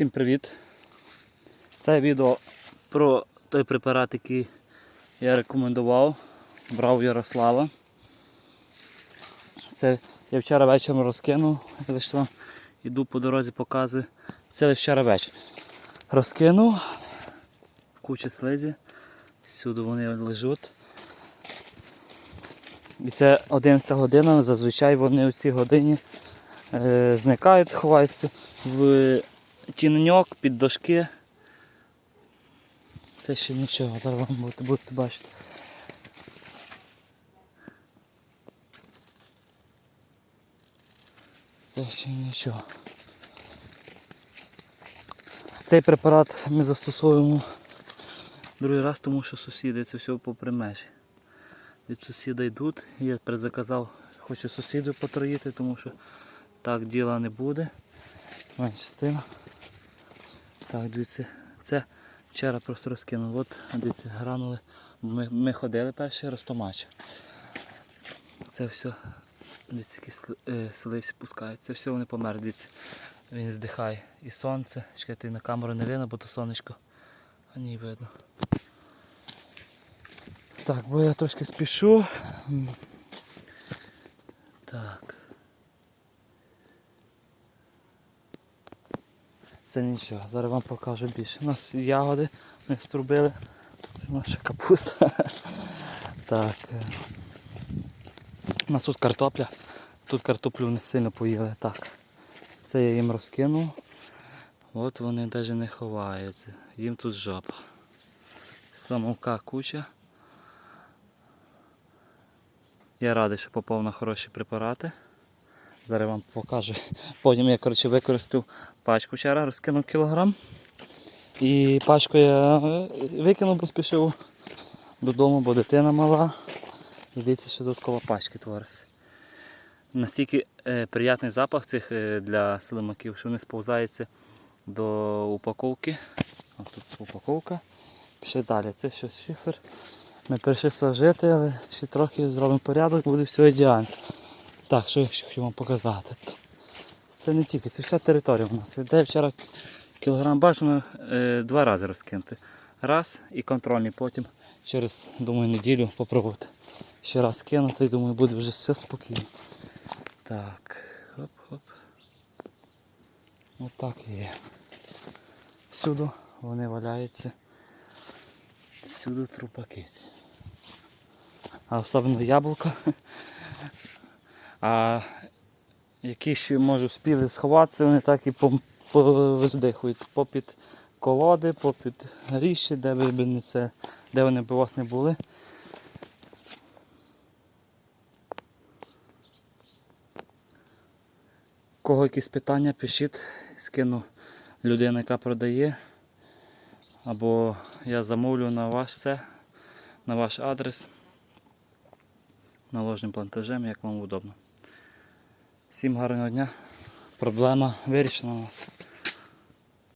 Всім привіт! Це відео про той препарат, який я рекомендував, брав Ярослава. Це я вчора вечором розкинув, лише вам іду по дорозі, показую. Це лише вчора вечір. Розкинув, куча слизі, всюди вони лежать. І це 11 година, зазвичай вони у цій годині е, зникають, ховаються в тіньок, під дошки. Це ще нічого, зараз вам будете, будете бачити. Це ще нічого. Цей препарат ми застосовуємо другий раз, тому що сусіди це все попри межі. Від сусіда йдуть, я перезаказав, хочу сусідів потроїти, тому що так діла не буде. Менше тим. Так, дивіться, це вчора просто розкинув. От, дивіться, гранули. Ми, ми ходили перший ростомач. Це все, дивіться, які е, слизь пускають. Це все вони померли, дивіться. Він здихає. І сонце. Чекайте, на камеру не видно, бо то сонечко. А ні, видно. Так, бо я трошки спішу. Так. Це нічого, зараз вам покажу більше. У нас ягоди, ми струбили. Це наша капуста. Так. е. У нас тут картопля. Тут картоплю не сильно поїли. Так. Це я їм розкинув. От вони навіть не ховаються. Їм тут жопа. Самовка куча. Я радий, що попав на хороші препарати. Зараз вам покажу. Потім я коротше, використав пачку вчора, розкинув кілограм. І пачку я е, викинув, бо спішив додому, бо дитина мала. І дивіться, що додаткова пачки твориться. Настільки е, приятний запах цих е, для слимаків, що вони сповзаються до упаковки. Ось тут упаковка. Пішли далі. Це щось шифер. Ми прийшли сажити, але ще трохи зробимо порядок, буде все ідеально. Так, що я ще хотів вам показати. Це не тільки, це вся територія у нас. Де вчора кілограм бажано е, два рази розкинути. Раз і контрольний, потім через, думаю, неділю попробувати. Ще раз кинути і думаю, буде вже все спокійно. Так, хоп-хоп. Отак і є. Всюди вони валяються. Всюди трупаки. А особливо яблука. А які ще може вспіли сховатися, вони так і повиздихують попід колоди, попід ріші, де би не це, де вони б у вас не були. Кого якісь питання, пишіть, скину людина, яка продає. Або я замовлю на ваш це, на ваш адрес наложним плантажем, як вам удобно. Всім гарного дня. Проблема вирішена у нас.